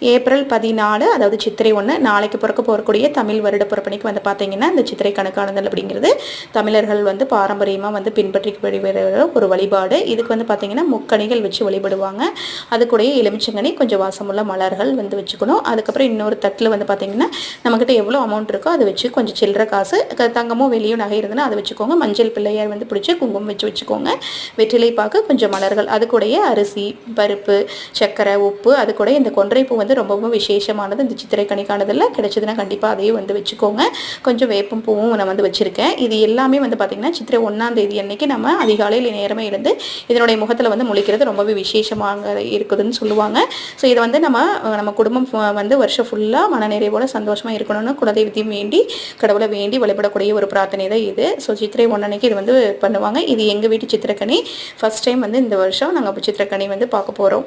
April பதினாலு அதாவது சித்திரை ஒன்று நாளைக்கு பிறக்க போகக்கூடிய தமிழ் வருட பிறப்பணிக்கு வந்து பார்த்தீங்கன்னா இந்த சித்திரை கணக்கானதல் அப்படிங்கிறது தமிழர்கள் வந்து பாரம்பரியமாக வந்து பின்பற்றி வழிபடுற ஒரு வழிபாடு. இதுக்கு வந்து பார்த்தீங்கன்னா முக்கணிகள் வச்சு வழிபடுவாங்க. அது கூடயே எலுமிச்சங்கனி கொஞ்சம் வாசமுள்ள மலர்கள் வந்து வச்சுக்கணும். அதுக்கப்புறம் இன்னொரு தட்டில் வந்து பார்த்தீங்கன்னா நம்மக்கிட்ட எவ்வளோ அமௌண்ட் இருக்கோ அதை வச்சு கொஞ்சம் சில்லற காசு க- தங்கமோ வெளியோ நகை இருந்ததுன்னா அதை வச்சுக்கோங்க. மஞ்சள் பிள்ளையார் வந்து பிடிச்சி குங்குமம் வச்சு வச்சுக்கோங்க. வெற்றிலை பார்க்க கொஞ்சம் மலர்கள் அது கூடயே அரிசி பருப்பு சர்க்கரை உப்பு அது கூட இந்த கொன்றைப்பூ வந்து ரொம்பவும் விசேஷமானது. இந்த சித்திரை கணிக்கானதில் கிடைச்சதுன்னா கண்டிப்பாக அதையும் வந்து வச்சுக்கோங்க. கொஞ்சம் வேப்பம் பூவும் நான் வந்து வச்சுருக்கேன். இது எல்லாமே வந்து பார்த்திங்கன்னா சித்திரை ஒன்றாம் தேதி அன்னைக்கு நம்ம அதிகாலையில் நேரமே இருந்து இதனுடைய முகத்தில் வந்து முழிக்கிறது ரொம்பவே விசேஷமாக இருக்குதுன்னு சொல்லுவாங்க. ஸோ இதை வந்து நம்ம நம்ம குடும்பம் வந்து வருஷம் ஃபுல்லாக மனநிறைவோட சந்தோஷமாக இருக்கணும்னு குலதெய்வத்தையும் வேண்டி கடவுளை வேண்டி வழிபடக்கூடிய ஒரு பிரார்த்தனை தான் இது. ஸோ சித்திரை ஒன்றனைக்கு இது வந்து பண்ணுவாங்க. இது எங்கள் வீட்டு சித்திரக்கனி. ஃபர்ஸ்ட் டைம் வந்து இந்த வருஷம் நாங்கள் சித்திரக்கனி வந்து பார்க்க போகிறோம்